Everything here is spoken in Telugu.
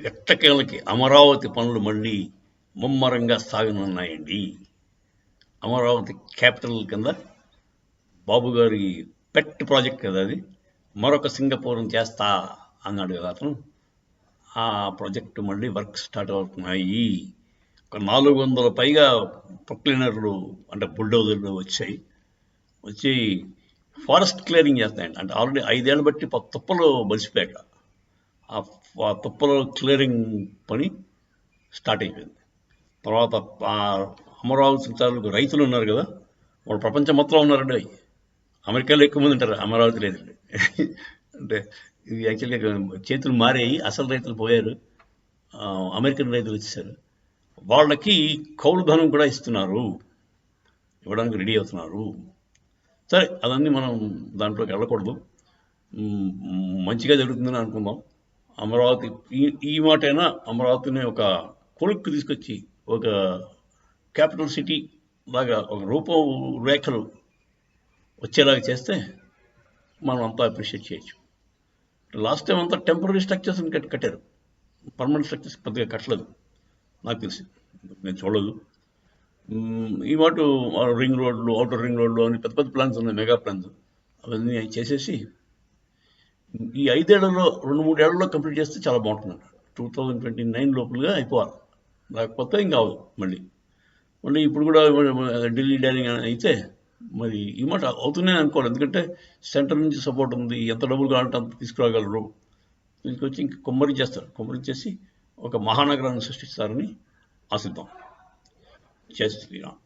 ఎట్టకేలకి అమరావతి పనులు మళ్ళీ ముమ్మరంగా సాగనున్నాయండి. అమరావతి క్యాపిటల్ కింద బాబు గారి పెట్ ప్రాజెక్ట్ కదా అది. మరొక సింగపూరం చేస్తా అన్నాడు కదా అతను. ఆ ప్రాజెక్టు మళ్ళీ వర్క్ స్టార్ట్ అవుతున్నాయి. ఒక నాలుగు వందల పైగా ప్రొక్లీనర్లు అంటే బుల్డోజర్లు వచ్చాయి. వచ్చి ఫారెస్ట్ క్లియరింగ్ చేస్తాయండి అంటే ఆల్రెడీ ఐదేళ్ళు బట్టి ప- తుప్పలు మలిసిపోయాక ఆ తుప్పలో క్లియరింగ్ పని స్టార్ట్ అయిపోయింది. తర్వాత ఆ అమరావతి తాలూకు రైతులు ఉన్నారు కదా వాళ్ళు ప్రపంచం మొత్తం ఉన్నారండి. అమెరికాలో ఎక్కువ మంది ఉంటారు అమరావతి రైతులు అంటే ఇది యాక్చువల్గా చేతులు మారాయి అసలు రైతులు పోయారు. అమెరికన్ రైతులు వచ్చేసారు. వాళ్ళకి కౌలు ధనం కూడా ఇస్తున్నారు. ఇవ్వడానికి రెడీ అవుతున్నారు. సరే అదన్నీ మనం దాంట్లోకి వెళ్ళకూడదు. మంచిగా జరుగుతుందని అనుకుందాం. అమరావతి ఈ ఈ మాటైనా అమరావతిని ఒక కొలుక్కు తీసుకొచ్చి ఒక క్యాపిటల్ సిటీ లాగా ఒక రూపం రేఖలు వచ్చేలాగా చేస్తే మనం అంతా అప్రిషియేట్ చేయొచ్చు. లాస్ట్ టైం అంతా టెంపరీ స్ట్రక్చర్స్ కట్టారు. పర్మనెంట్ స్ట్రక్చర్స్ పెద్దగా కట్టలేదు. నాకు తెలిసి. నేను చూడలేదు. ఈ మాట రింగ్ రోడ్లు అవుటర్ రింగ్ రోడ్లు అని పెద్ద పెద్ద ప్లాన్స్ ఉన్నాయి మెగా ప్లాన్స్. అవన్నీ అవి చేసేసి ఈ ఐదేళ్ళలో రెండు మూడు ఏళ్ళలో కంప్లీట్ చేస్తే చాలా బాగుంటుంది. టూ థౌజండ్ ట్వంటీ నైన్ లోపలగా అయిపోవాలి. లేకపోతే ఇంకా అవదు మళ్ళీ. మళ్ళీ ఇప్పుడు కూడా ఢిల్లీ డారింగ్ అయితే మరి ఈ మాట అవుతూనే అనుకోవాలి. ఎందుకంటే సెంటర్ నుంచి సపోర్ట్ ఉంది. ఎంత డబ్బులు కావాలంటే అంత తీసుకురాగలరు. తీసుకొచ్చి ఇంక కొమ్మరి చేసి ఒక మహానగరాన్ని సృష్టిస్తారని ఆశిద్దాం. జై శ్రీరామ్.